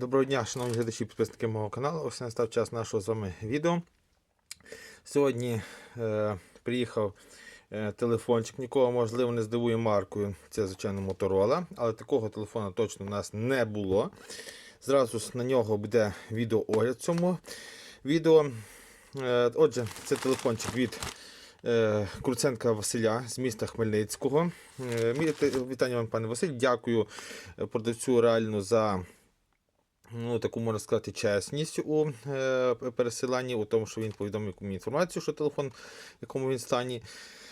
Доброго дня, шановні глядачі, підписники мого каналу. Ось настав час нашого з вами відео. Сьогодні е, приїхав е, телефончик, нікого можливо не здивує маркою. Це, звичайно, Motorola, але такого телефону точно у нас не було. Зразу на нього буде відеоогляд в цьому відео. Е, отже, це телефончик від е, Круценка Василя з міста Хмельницького. Е, Вітання вам, пане Василь. Дякую е, продавцю реально за ну, таку можна сказати, чесність у е, пересиланні, у тому, що він повідомив мені інформацію, що телефон, в якому він стані,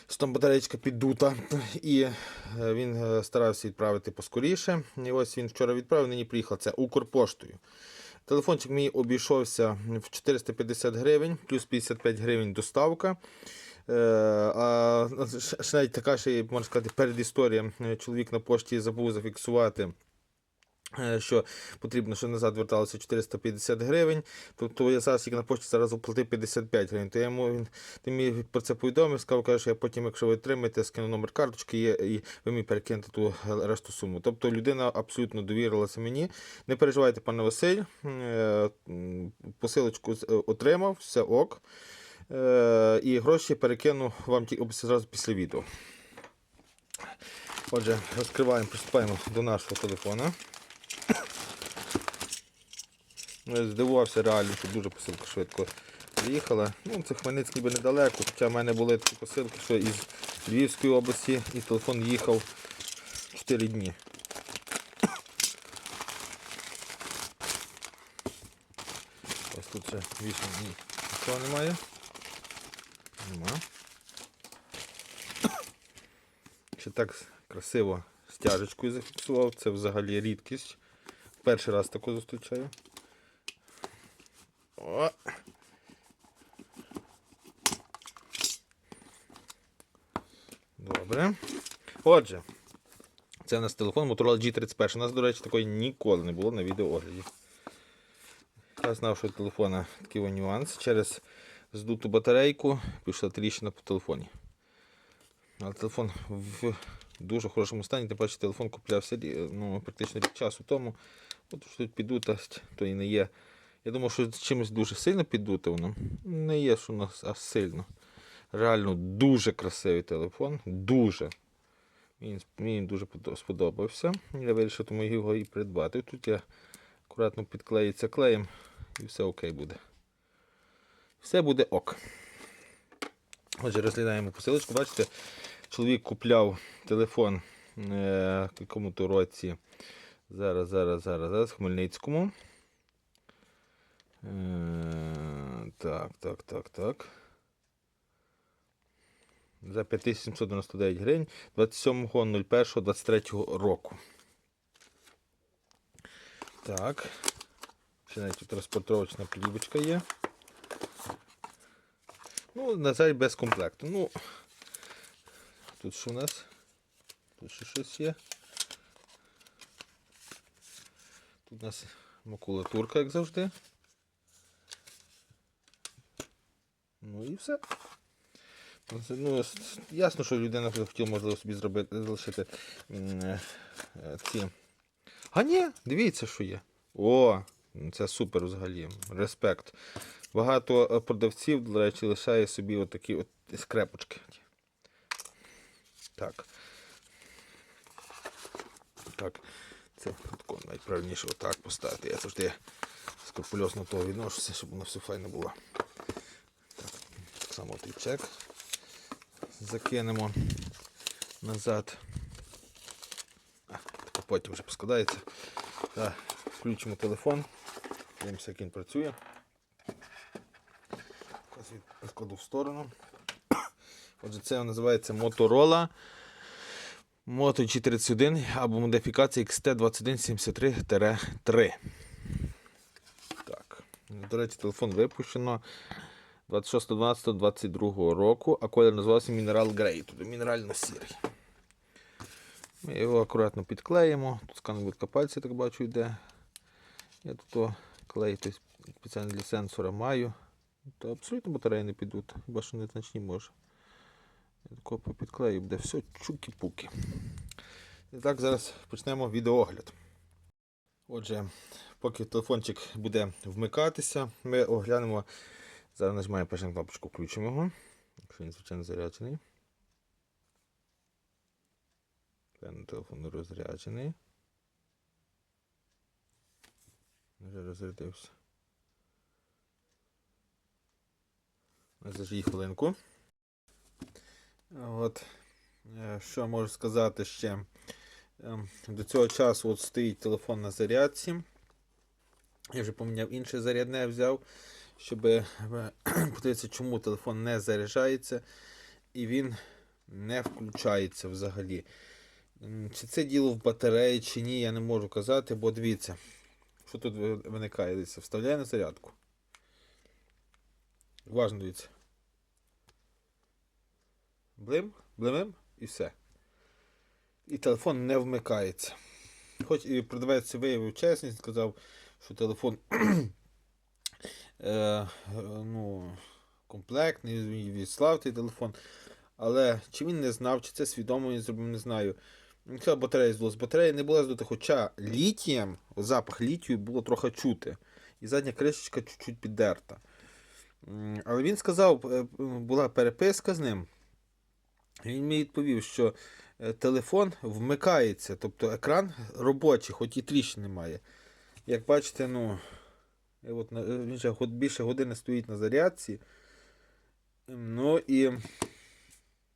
що там батареєчка піддута, і е, він е, старався відправити поскоріше. І ось він вчора відправив, нині приїхав. Це Укрпоштою. Телефончик мій обійшовся в 450 гривень, плюс 55 гривень доставка. Е, а ще- навіть така ще, можна сказати, передісторія. Чоловік на пошті забув зафіксувати що потрібно, що назад верталося 450 гривень. Тобто я зараз як на пошті зараз оплатив 55 гривень. То я йому він ти мені про це повідомив, сказав, каже, що я потім, якщо ви отримаєте, скину номер карточки є, і ви мені перекинете ту решту суму. Тобто людина абсолютно довірилася мені. Не переживайте, пане Василь. Е, Посилочку е, отримав, все ок. Е, І гроші перекину вам зразу після відео. Отже, розкриваємо, приступаємо до нашого телефона. Ну, я здивувався реально, що дуже посилка швидко приїхала. Ну, це Хмельницький ніби недалеко, хоча в мене були такі посилки, що із Львівської області і телефон їхав 4 дні. Ось тут ще більше ні, нічого немає. Нема. Ще так красиво стяжечкою зафіксував. Це взагалі рідкість. Перший раз таку зустрічаю. О. Добре. Отже, це у нас телефон Motorola G31. У нас, до речі, такої ніколи не було на відеоогляді. Я знав, що у телефона такий нюанс. Через здуту батарейку пішла тріщина по телефоні. Але телефон в дуже хорошому стані. Тим паче телефон куплявся ну, практично рік часу тому. От що тут підутость, то і не є. Я думав, що чимось дуже сильно піддуте воно. Не є, що воно аж сильно. Реально дуже красивий телефон. Дуже. Мені, мені дуже сподобався. Я вирішив тому його і придбати. Тут я акуратно підклеїться клеєм і все окей буде. Все буде ок. Отже, розглядаємо посилочку. Бачите, чоловік купляв телефон е, в якому-то році. Зараз, зараз, зараз, зараз, Хмельницькому. Е, так, так, так, так. За 5799 гривень 27.01.23 року. Так. Ще навіть тут розпортровочна плівочка є. Ну, на жаль, без комплекту. Ну, тут що у нас? Тут ще щось є. Тут у нас макулатурка, як завжди. Ну і все. Ну, ясно, що людина хотіла, можливо, собі зробити, залишити е, ці. А ні, дивіться, що є. О, ну, це супер взагалі. Респект. Багато е, продавців, до речі, лишає собі отакі от скрепочки. Так. Так. Це тако найправильніше отак поставити. Я завжди скрупульозно того відношуся, щоб воно все файно було. Так, так само той. Закинемо назад. А, потім вже поскладається. Так, включимо телефон. Дивимося, як він працює. Від- Відкладу в сторону. Отже, це називається Motorola Moto G31 або модифікація XT2173-3. Так. До речі, телефон випущено 26.12.22 року, а колір називався Mineral Grey, тобто мінерально-сірий. Ми його акуратно підклеїмо. Тут скануватка пальця, так бачу, йде. Я тут клей спеціально для сенсора маю. То абсолютно батареї не підуть, хіба що незначні може. Тако підклею, буде все чуки-пуки. І так, зараз почнемо відеоогляд. Отже, поки телефончик буде вмикатися, ми оглянемо. Зараз нажимаємо першу кнопочку, включимо його. Якщо він, звичайно, заряджений. Певно, телефон розряджений. Вже розрядився. Зажій хвилинку. От. е, Що можу сказати ще? Ем, До цього часу от стоїть телефон на зарядці. Я вже поміняв інше зарядне взяв, щоб е, подивитися, чому телефон не заряджається і він не включається взагалі. Чи це діло в батареї, чи ні, я не можу казати, бо дивіться, що тут виникає. Дивіться, вставляю на зарядку. Уважно дивіться. Блим, блимим і все. І телефон не вмикається. Хоч і продавець виявив чесність, сказав, що телефон е, ну, комплектний, відслав той телефон. Але чи він не знав, чи це свідомо він зробив, не знаю. Сказав, батарея здулась. Батарея не була здута, хоча літієм, запах літію було трохи чути. І задня кришечка чуть-чуть піддерта. Але він сказав, е, була переписка з ним. Він мені відповів, що е, телефон вмикається, тобто екран робочий, хоч і тріщин немає. Як бачите, ну, от, він год- більше години стоїть на зарядці. Ну і,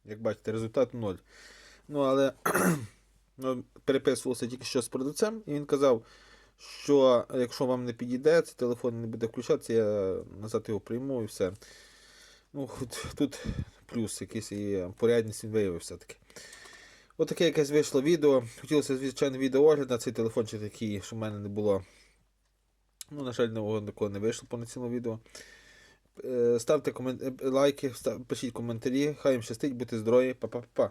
як бачите, результат ноль. Ну, але ну, переписувався тільки що з продавцем, і він казав, що якщо вам не підійде, цей телефон не буде включатися, я назад його прийму і все. Ну, тут плюс якийсь і порядність він все-таки. От якесь вийшло відео. Хотілося, звичайно, відеоогляд на цей телефончик такий, що в мене не було. Ну, на жаль, нового такого не вийшло повноцінного відео. Е, Ставте комен... е, лайки, став... пишіть коментарі. Хай їм щастить, будьте здорові. Па-па-па.